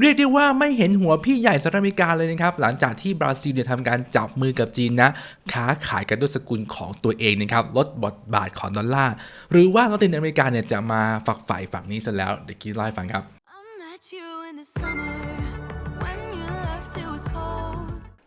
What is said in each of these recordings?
เรียกได้ว่าไม่เห็นหัวพี่ใหญ่สหรัฐอเมริกาเลยนะครับ หลังจากที่บราซิลเนี่ยทำการจับมือกับจีนนะค้าขายกันด้วยสกุลของตัวเองนะครับลดบทบาทของดอลลาร์หรือว่าลาตินอเมริกาเนี่ยจะมาฝักใฝ่ฝั่งนี้ซะแล้วเดี๋ยวกี้ไล่ฟังครับ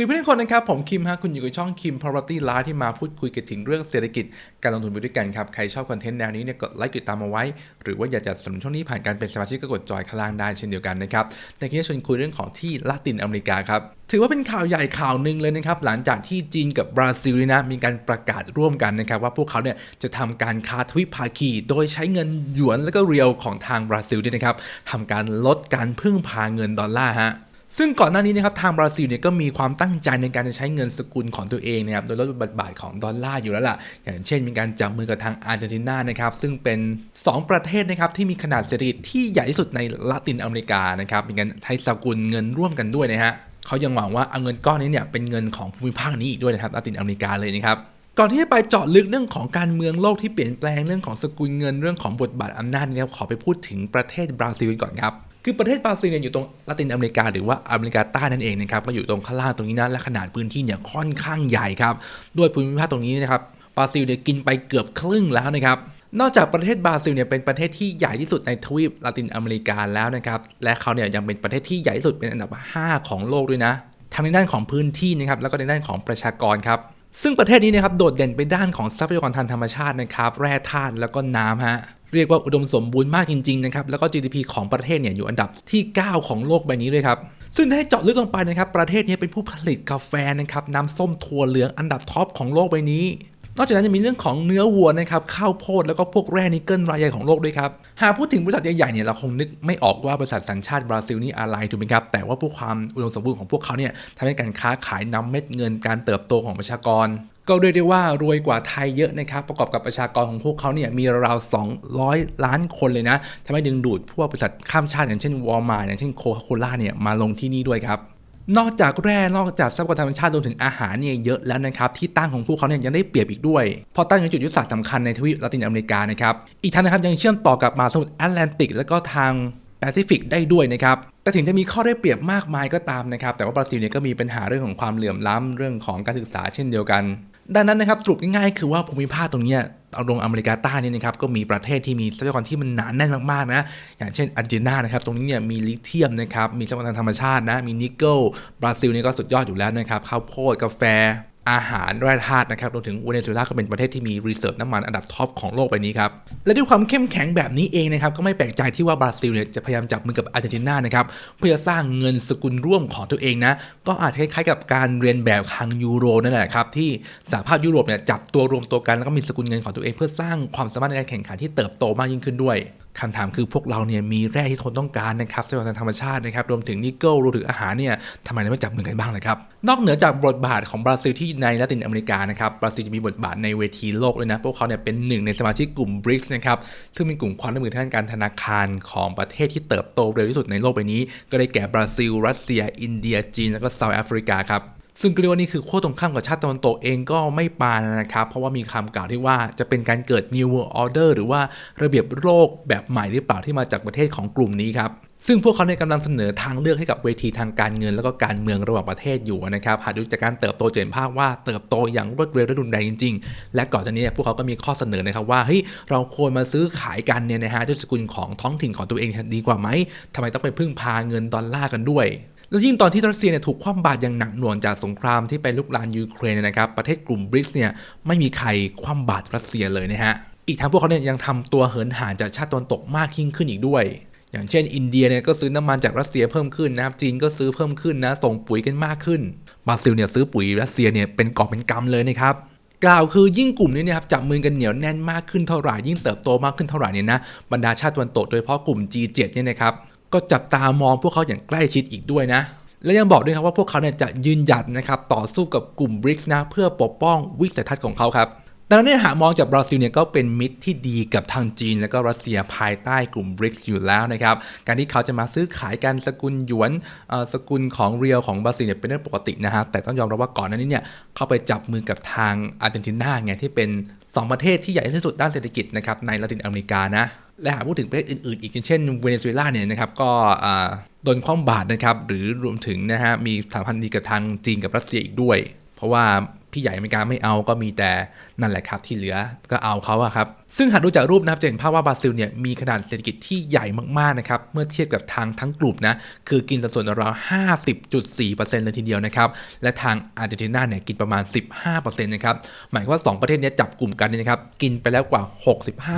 สวัสดีเพื่อนๆทุกคนนะครับ ผมคิมฮะคุณอยู่กับช่องคิม Property Live ที่มาพูดคุยกันถึงเรื่องเศรษฐกิจการลงทุนไปด้วยกันครับ ใครชอบคอนเทนต์แนวนี้เนี่ยกดไลค์กดติดตามเอาไว้ หรือว่าอยากจะสนับสนุนช่องนี้ผ่านการเป็นสมาชิกก็กดจอยข้างล่างได้เช่นเดียวกันนะครับแต่ที่จะชวนคุยเรื่องของที่ละตินอเมริกาครับถือว่าเป็นข่าวใหญ่ข่าวหนึ่งเลยนะครับหลังจากที่จีนกับบราซิลนะมีการประกาศร่วมกันนะครับว่าพวกเขาเนี่ยจะทำการค้าทวิภาคี โดยใช้เงินหยวนและก็เรียวของทางบราซิลเนี่ยนะครับทำการลดการพึ่งพาเงินดอลลาร์ฮะ ซึ่งก่อนหน้านี้นะครับทางบราซิลเนี่ยก็มีความตั้งใจในการจะใช้เงินสกุลของตัวเองนะครับโดยลดบทบาทของดอลลาร์อยู่แล้วล่ะ อย่างเช่นมีการจับมือกับทางอาร์เจนตินานะครับซึ่งเป็น 2 ประเทศนะครับที่มีขนาดเศรษฐกิจที่ใหญ่ที่สุดในละตินอเมริกานะครับมีการใช้สกุลเงินร่วมกันด้วยนะฮะเขายังหวังว่าเอาเงินก้อนนี้เนี่ยเป็นเงินของภูมิภาคนี้อีกด้วยนะครับละตินอเมริกาเลยนะครับก่อนที่จะไปเจาะลึกเรื่องของการเมืองโลกที่เปลี่ยนแปลงเรื่องของสกุลเงินเรื่องของบทบาทอำนาจเนี่ยขอไปพูดถึงประเทศบราซิลก่อนครับ คือประเทศบราซิลเนี่ยอยู่ตรงละตินอเมริกาหรือว่าอเมริกาใต้นั่นเองนะครับก็อยู่ตรงข้างล่างตรงนี้นะและขนาดพื้นที่เนี่ยค่อนข้างใหญ่ครับด้วยภูมิภาคตรงนี้นะครับบราซิลเนี่ยกินไปเกือบครึ่งแล้วนะครับนอกจากประเทศบราซิลเนี่ยเป็นประเทศที่ใหญ่ที่สุดในทวีปละตินอเมริกาแล้วนะครับและเขาเนี่ยยังเป็นประเทศที่ใหญ่ที่สุดเป็นอันดับ 5 ของโลกด้วยนะทั้งในด้านของพื้นที่นะครับแล้วก็ในด้านของประชากรครับซึ่งประเทศนี้นะครับโดดเด่นไปด้านของทรัพยากรทางธรรมชาตินะครับแร่ธาตุแล้วก็น้ำฮะ เรียกว่าอุดมสมบูรณ์มากจริงๆนะครับแล้วก็ GDP ของประเทศเนี่ยอยู่อันดับที่ 9 ของโลกใบนี้ด้วยครับซึ่งถ้าให้เจาะลึกลงไปนะครับประเทศนี้เป็นผู้ผลิตกาแฟนะครับน้ำส้มถั่วเหลืองอันดับท็อปของโลกใบนี้นอกจากนั้นยังมีเรื่องของเนื้อวัวนะครับข้าวโพดแล้วก็พวกแร่นิกเกิลรายใหญ่ของโลกด้วยครับหากพูดถึงบริษัทใหญ่ๆเนี่ยเราคงนึกไม่ออกว่าบริษัทสัญชาติบราซิลนี่อะไรถูกไหมครับแต่ว่าพวกความอุดมสมบูรณ์ของพวกเขาเนี่ยทำให้การค้าขายนำเม็ดเงินการเติบโตของประชากร ก็เรียกได้ว่ารวยกว่าไทยเยอะนะครับ ประกอบกับประชากรของพวกเขาเนี่ยมีราวๆ200 ล้านคนเลยนะทำให้ดึงดูดพวกบริษัทข้ามชาติอย่างเช่นวอลมาร์อย่างเช่นโคคาโคล่าเนี่ยมาลงที่นี่ด้วยครับนอกจากแร่ นอกจากทรัพยากรธรรมชาติรวมถึงอาหารเนี่ยเยอะแล้วนะครับที่ตั้งของพวกเขาเนี่ยยังได้เปรียบอีกด้วย เพราะตั้งอยู่จุดยุทธศาสตร์สำคัญในทวีปละตินอเมริกานะครับ อีกทั้งนะครับยังเชื่อมต่อกับมหาสมุทรแอตแลนติก แล้วก็ทางแปซิฟิกได้ด้วยนะครับ แต่ถึงจะมีข้อได้เปรียบมากมายก็ตามนะครับ แต่ว่าบราซิลเนี่ยก็มีปัญหาเรื่องของความเหลื่อมล้ำเรื่องของการศึกษาเช่นเดียวกัน ดังนั้นนะครับสรุปง่ายๆคือว่าภูมิภาคตรงนี้เอาลงอเมริกาใต้นี่นะครับก็มีประเทศที่มีทรัพยากรที่มันหนาแน่นมากๆนะอย่างเช่นอาร์เจนตินานะครับตรงนี้เนี่ยมีลิเธียมนะครับมีทรัพยากรธรรมชาตินะมีนิกเกิลบราซิลนี่ก็สุดยอดอยู่แล้วนะครับข้าวโพดกาแฟ อาหารแร่ธาตุนะครับรวมถึงเวเนซุเอลาก็เป็นประเทศที่มีรีเซิร์ฟน้ำมันอันดับท็อปของโลกใบนี้ครับ และด้วยความเข้มแข็งแบบนี้เองนะครับ ก็ไม่แปลกใจที่ว่าบราซิลเนี่ยจะพยายามจับมือกับอาร์เจนตินานะครับ เพื่อสร้างเงินสกุลร่วมของตัวเองนะ ก็อาจจะคล้ายๆกับการเรียนแบบทางยูโรนั่นแหละครับ ที่สหภาพยุโรปเนี่ยจับตัวรวมตัวกันแล้วก็มีสกุลเงินของตัวเอง เพื่อสร้างความสามารถในการแข่งขันที่เติบโตมากยิ่งขึ้นด้วย คำถามคือพวกเราเนี่ยมีแร่ที่ทนต้องการนะครับทรัพยากรธรรมชาตินะครับรวมถึงนิกเกิลรวมถึงอาหารเนี่ยทำไมเราไม่จับมือกันบ้างเลยครับนอกเหนือจากบทบาทของบราซิลที่ในละตินอเมริกานะครับบราซิลจะมีบทบาทในเวทีโลกเลยนะพวกเขาเนี่ยเป็นหนึ่งในสมาชิกกลุ่ม BRICS นะครับซึ่งเป็นกลุ่มความร่วมมือทางการธนาคารของประเทศที่เติบโตเร็วที่สุดในโลกใบนี้ ก็ได้แก่บราซิล รัสเซีย อินเดียจีน แล้วก็เซาท์แอฟริกาครับ ซึ่งก็เรียกว่านี่คือขั้วตรงข้ามกับชาติตะวันตกเองก็ไม่ปานนะครับ เพราะว่ามีคำกล่าวที่ว่าจะเป็นการเกิด New World Order หรือว่าระเบียบโลกแบบใหม่หรือเปล่าที่มาจากประเทศของกลุ่มนี้ครับซึ่งพวกเขาเนี่ยกำลังเสนอทางเลือกให้กับเวทีทางการเงิน แล้วก็การเมืองระหว่างประเทศอยู่นะครับหากดูจากการเติบโตเห็นภาพว่าเติบโตอย่างรวดเร็วและรุนแรงจริง ๆ และก่อนจากนี้เนี่ยพวกเขาก็มีข้อเสนอนะครับว่าเฮ้ยเราควรมาซื้อขายกันเนี่ยนะฮะด้วยสกุลของท้องถิ่นของตัวเองดีกว่าไหมทำไมต้องไปพึ่งพาเงินดอลลาร์กันด้วย แล้วยิ่งตอนที่รัสเซียเนี่ยถูกคว่ำบาตรอย่างหนักหน่วงจากสงครามที่ไปลุกลานยูเครนนะครับ ประเทศกลุ่มบริกส์เนี่ยไม่มีใครคว่ำบาตรรัสเซียเลยนะฮะ อีกทั้งพวกเขาเนี่ยยังทำตัวเหินห่างจากชาติตะวันตกมากยิ่งขึ้นอีกด้วย อย่างเช่น อินเดียเนี่ยก็ซื้อน้ำมันจากรัสเซียเพิ่มขึ้นนะครับ จีนก็ซื้อเพิ่มขึ้นนะ ส่งปุ๋ยกันมากขึ้น บราซิลเนี่ยซื้อปุ๋ยรัสเซียเนี่ยเป็นกอบเป็นกำเลยนะครับกล่าวคือยิ่งกลุ่มนี้เนี่ยครับจับมือกันเหนียวแน่นมากขึ้นเท่าไหร่ยิ่งเติบโตมากขึ้นเท่าไหร่เนี่ยนะบรรดาชาติตะวันตกโดยเฉพาะกลุ่ม G7 เนี่ยนะครับ ก็จับตามองพวกเขาอย่างใกล้ชิดอีกด้วยนะ และยังบอกด้วยครับว่าพวกเขาเนี่ยจะยืนหยัดนะครับต่อสู้กับกลุ่ม BRICS นะเพื่อปกป้องวิสัยทัศน์ของเขาครับดังนั้นเนี่ยหากมองจากบราซิลเนี่ยก็เป็นมิตรที่ดีกับทางจีน และก็รัสเซียภายใต้กลุ่ม BRICS อยู่แล้วนะครับ การที่เขาจะมาซื้อขายกันสกุลหยวนสกุลของเรียวของบราซิลเนี่ยเป็นเรื่องปกตินะฮะแต่ต้องยอมรับว่าก่อนหน้านี้เนี่ยเข้าไปจับมือกับทางอาร์เจนตินาไงที่เป็น 2 ประเทศที่ใหญ่ที่สุดด้านเศรษฐกิจนะครับในละตินอเมริกานะ และหากพูดถึงประเทศอื่นๆ อีกเช่นเวเนซุเอลาเนี่ยนะครับก็โดนคว่ำบาตรนะครับหรือรวมถึงนะฮะมีสถาพันธ์ดีกับทางจีนกับรัสเซียอีกด้วย เพราะว่า พี่ใหญ่อเมริกาไม่เอาก็มีแต่นั่นแหละครับที่เหลือก็เอาเขาอะครับ ซึ่งหากดูจากรูปนะครับจะเห็นภาพว่าบราซิลเนี่ยมีขนาดเศรษฐกิจที่ใหญ่มากๆนะครับเมื่อเทียบกับทางทั้งกลุ่มนะคือกินสัดส่วนราว50.4%เลยทีเดียวนะครับและทางอาร์เจนตินาเนี่ยกินประมาณ 15%นะครับหมายความว่า 2 ประเทศนี้จับกลุ่มกันเนี่ยนะครับกินไปแล้วกว่า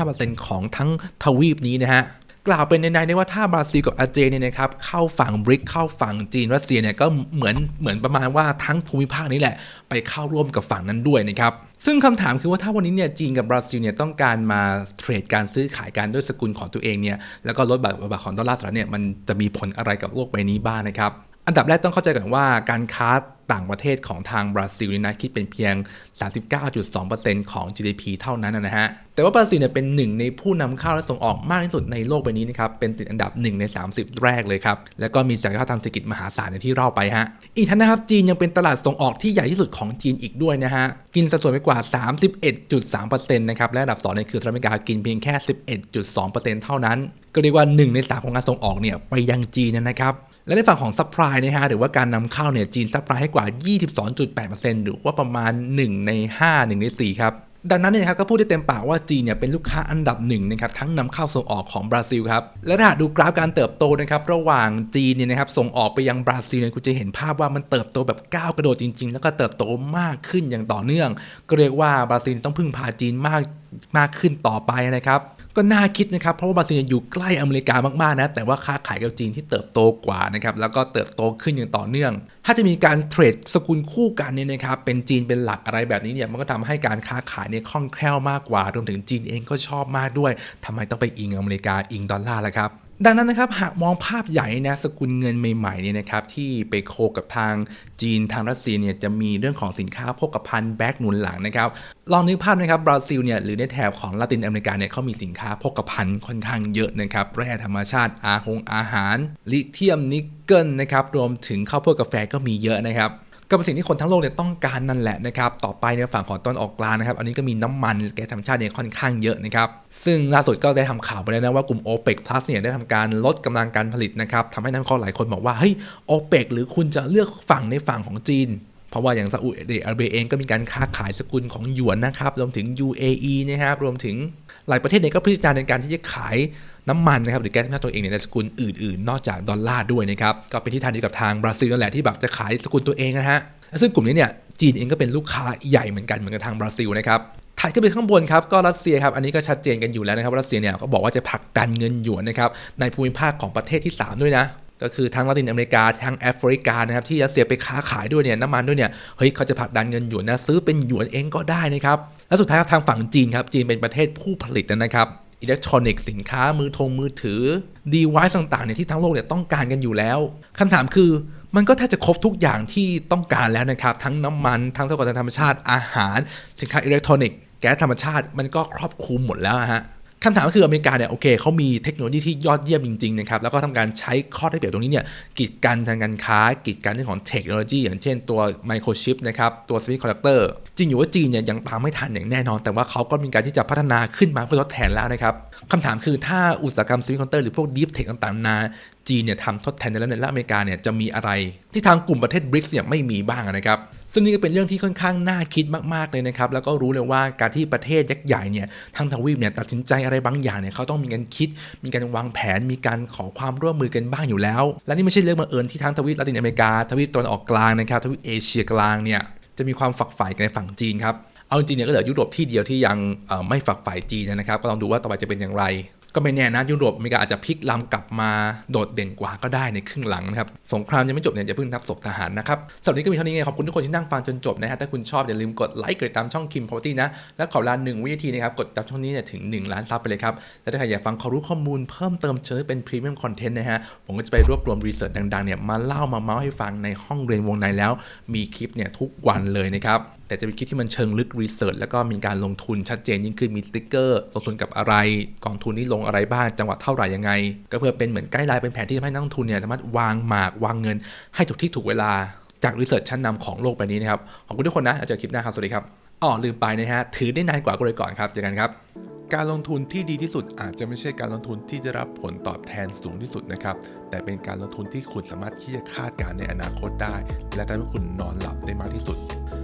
65%ของทั้งทวีปนี้นะฮะ กล่าวเป็นในในๆได้ว่าถ้าบราซิลกับอาร์เจเนี่ยนะครับเข้าฝั่งบริกเข้าฝั่งจีนรัสเซียเนี่ยก็เหมือนเหมือนประมาณว่าทั้งภูมิภาคนี้แหละ ไปเข้าร่วมกับฝั่งนั้นด้วยนะครับซึ่งคำถามคือว่าถ้าวันนี้เนี่ยจีนกับบราซิลเนี่ยต้องการมาเทรดการซื้อขายกันด้วยสกุลของตัวเองเนี่ยแล้วก็ลดบาทบาทของดอลลาร์สหรัฐเนี่ยมันจะมีผลอะไรกับโลกใบนี้บ้างนะครับ อันดับแรกต้องเข้าใจก่อนว่าการค้าต่างประเทศของทางบราซิลนี่นะคิดเป็นเพียง 39.2%ของ GDP เท่านั้นนะฮะ แต่ว่าบราซิลเนี่ยเป็นหนึ่งในผู้นำเข้าและส่งออกมากที่สุดในโลกใบนี้นะครับ เป็นติดอันดับ 1 ใน 30 แรกเลยครับ แล้วก็มีศักยภาพทางเศรษฐกิจมหาศาลอย่างที่เล่าไปฮะ อีกทั้งนะครับจีนยังเป็นตลาดส่งออกที่ใหญ่ที่สุดของจีนอีกด้วยนะฮะ กินสัดส่วนไปกว่า 31.3%นะครับและอันดับ2เนี่ยคือสหรัฐอเมริกากินเพียงแค่ 11.2%เท่านั้น ก็เรียกว่า 1 ใน3ของการส่งออกเนี่ยไปยังจีนนะครับ และในฝั่งของซัพพลายนะฮะหรือว่าการนำเข้าเนี่ยจีนซัพพลายให้กว่า 22.8%หรือว่าประมาณ 1 ใน 5 1 ใน 4 ครับดังนั้นเนี่ยครับก็พูดได้เต็มปากว่าจีนเนี่ยเป็นลูกค้าอันดับหนึ่งนะครับทั้งนำเข้าส่งออกของบราซิลครับและถ้าดูกราฟการเติบโตนะครับระหว่างจีนเนี่ยนะครับส่งออกไปยังบราซิลเนี่ยคุณจะเห็นภาพว่ามันเติบโตแบบก้าวกระโดดจริง ๆ แล้วก็เติบโตมากขึ้นอย่างต่อเนื่อง ก็เรียกว่าบราซิลต้องพึ่งพาจีนมากมากขึ้นต่อไปนะครับ ก็น่าคิดนะครับ เพราะว่าบราซิลอยู่ใกล้อเมริกามากๆนะ แต่ว่าค้าขายกับจีนที่เติบโตกว่านะครับ แล้วก็เติบโตขึ้นอย่างต่อเนื่อง ถ้าจะมีการเทรดสกุลคู่กันเนี่ยนะครับ เป็นจีนเป็นหลักอะไรแบบนี้เนี่ย มันก็ทำให้การค้าขายเนี่ยคล่องแคล่วมากกว่า รวมถึงจีนเองก็ชอบมากด้วยทำไมต้องไปอิงอเมริกาอิงดอลลาร์ล่ะครับ ดังนั้นนะครับหากมองภาพใหญ่นะสกุลเงินใหม่ๆเนี่ยนะครับที่ไปโคกับทางจีนทางรัสเซียเนี่ยจะมีเรื่องของสินค้าโภคภัณฑ์แบ็กหนุนหลังนะครับลองนึกภาพนะครับบราซิลเนี่ยหรือในแถบของลาตินอเมริกาเนี่ยเขามีสินค้าโภคภัณฑ์ค่อนข้างเยอะนะครับแร่ธรรมชาติอาหงอาหาร ลิเธียมนิกเกิลนะครับรวมถึงข้าวโพดกาแฟก็มีเยอะนะครับ ก็เป็นสิ่งที่คนทั้งโลกเนี่ยต้องการนั่นแหละนะครับต่อไปในฝั่งของตอนออกกลางนะครับอันนี้ก็มีน้ำมันแก๊สธรรมชาติเนี่ยค่อนข้างเยอะนะครับซึ่งล่าสุดก็ได้ทำข่าวไปแล้วนะว่ากลุ่ม o p e ป Plus เนี่ยได้ทำการลดกำลังการผลิตนะครับทำให้นักวิเคราะห์หลายคนบอกว่าเฮ้ย OPEC หรือคุณจะเลือกฝั่งในฝั่งของจีน เพราะว่าอย่างซาอุดิอาระเบียเองก็มีการค้าขายสกุลของหยวนนะครับรวมถึง UAE นะครับรวมถึงหลายประเทศเนี่ยก็พิจารณาในการที่จะขายน้ำมันนะครับหรือแก๊สธรรมชาติตัวเองเนี่ยในสกุลอื่นๆ นอกจากดอลลาร์ด้วยนะครับก็เป็นที่ทางเดียวกับทางบราซิลนั่นแหละที่แบบจะขายสกุลตัวเองนะฮะซึ่งกลุ่มนี้เนี่ยจีนเองก็เป็นลูกค้าใหญ่เหมือนกันเหมือนกับทางบราซิลนะครับถัดขึ้นไปข้างบนครับก็รัสเซียครับอันนี้ก็ชัดเจนกันอยู่แล้วนะครับรัสเซียเนี่ยก็บอกว่าจะผลักดันเงินหยวนนะครับในภูมิภาคของประเทศที่ 3 ด้วยนะ ก็คือทั้งละตินอเมริกาทั้งแอฟริกานะครับที่รัสเซียไปค้าขายด้วยเนี่ยน้ำมันด้วยเนี่ยเฮ้ยเขาจะผลักดันเงินหยวนนะซื้อเป็นหยวนเองก็ได้นะครับและสุดท้ายครับทางฝั่งจีนครับจีนเป็นประเทศผู้ผลิตนะครับอิเล็กทรอนิกส์สินค้ามือทงมือถือดีไวซ์ต่างๆเนี่ยที่ทั้งโลกเนี่ยต้องการกันอยู่แล้วคำถามคือมันก็แทบจะครบทุกอย่างที่ต้องการแล้วนะครับ ทั้งน้ำมันทั้งทรัพยากรธรรมชาติอาหาร สินค้าอิเล็กทรอนิกส์แก๊สธรรมชาติมันก็ครอบคลุมหมดแล้วอะฮะ คำถามก็คืออเมริกาเนี่ยโอเคเขามีเทคโนโลยีที่ยอดเยี่ยมจริงๆนะครับแล้วก็ทำการใช้ข้อได้เปรียบตรงนี้เนี่ยกีดกันทางการค้ากีดกันเรื่องของเทคโนโลยีอย่างเช่นตัวไมโครชิปนะครับตัวสวิตคอนดักเตอร์จริงอยู่ว่าจีนเนี่ยยังตามไม่ทันอย่างแน่นอน แต่ว่าเขาก็มีการที่จะพัฒนาขึ้นมาเพื่อทดแทนแล้วนะครับคำถามคือถ้าอุตสาหกรรมสวิตคอนดักเตอร์หรือพวกดีฟเทคต่างๆนาจีนเนี่ยทำทดแทนได้แล้วเนี่ยแล้วอเมริกาเนี่ยจะมีอะไร ที่ทางกลุ่มประเทศบริกส์เนี่ยไม่มีบ้างนะครับ ซึ่งนี่ก็เป็นเรื่องที่ค่อนข้างน่าคิดมากๆเลยนะครับ แล้วก็รู้เลยว่าการที่ประเทศยักษ์ใหญ่เนี่ยทั้งทวีปเนี่ยตัดสินใจอะไรบางอย่างเนี่ยเขาต้องมีการคิด มีการวางแผน มีการขอความร่วมมือกันบ้างอยู่แล้ว และนี่ไม่ใช่เรื่องบังเอิญที่ทั้งทวีปละตินอเมริกา ทวีปตะวันออกกลางนะครับทวีปเอเชียกลางเนี่ยจะมีความฝักใฝ่กันในฝั่งจีนครับเอาจริงๆเนี่ยก็เหลือยุโรปที่เดียวที่ยังไม่ฝักใฝ่จีนนะครับ ก็ลองดูว่าต่อไปจะเป็นอย่างไร ก็ไม่แน่นะยุโรปอเมริกาอาจจะพลิกลำกลับมาโดดเด่นกว่าก็ได้ในครึ่งหลังนะครับสงครามยังไม่จบเนี่ยอย่าเพิ่งนับศพทหารนะครับสำหรับนี้ก็มีเท่านี้ไงขอบคุณทุกคนที่นั่งฟังจนจบนะฮะถ้าคุณชอบอย่าลืมกดไลค์กดติดตามช่องคิมพาวตี้นะและขอลาหนึ่งวินาทีนะครับกดติดตามช่องนี้เนี่ยถึง 1 ล้านซับไปเลยครับและถ้าใครอยากฟังความรู้ข้อมูลเพิ่มเติมเชิญเป็นพรีเมียมคอนเทนต์นะฮะผมก็จะไปรวบรวมรีเสิร์ชดังๆเนี่ยมาเล่ามาเมาส์ให้ฟังในห้องเรียนวงในแล้ว มีคลิปเนี่ยทุกวันเลยนะครับ แต่จะมีคิดที่มันเชิงลึกรีเสิร์ชแล้วก็มีการลงทุนชัดเจนยิ่งขึ้นมีสติ๊กเกอร์ลงทุนกับอะไร กองทุนนี้ลงอะไรบ้างจังหวะเท่าไหร่ยังไง ก็เพื่อเป็นเหมือนไกด์ไลน์เป็นแผนที่ทำให้นักลงทุนเนี่ยสามารถวางหมากวางเงิน ให้ถูกที่ถูกเวลาจากรีเสิร์ชชั้นนำของโลกใบนี้นะครับขอบคุณทุกคนนะเจอคลิปหน้าครับสวัสดีครับอ๋อลืมไปนะฮะถือได้นานกว่าก็เลยก่อนครับเจอกันครับการลงทุนที่ดีที่สุดอาจจะไม่ใช่การลงทุนที่จะรับผลตอบแทนสูงที่สุดนะครับ แต่เป็นการลงทุนที่คุณสามารถที่จะคาดการณ์ในอนาคตได้ และทำให้คุณนอนหลับได้มากที่สุด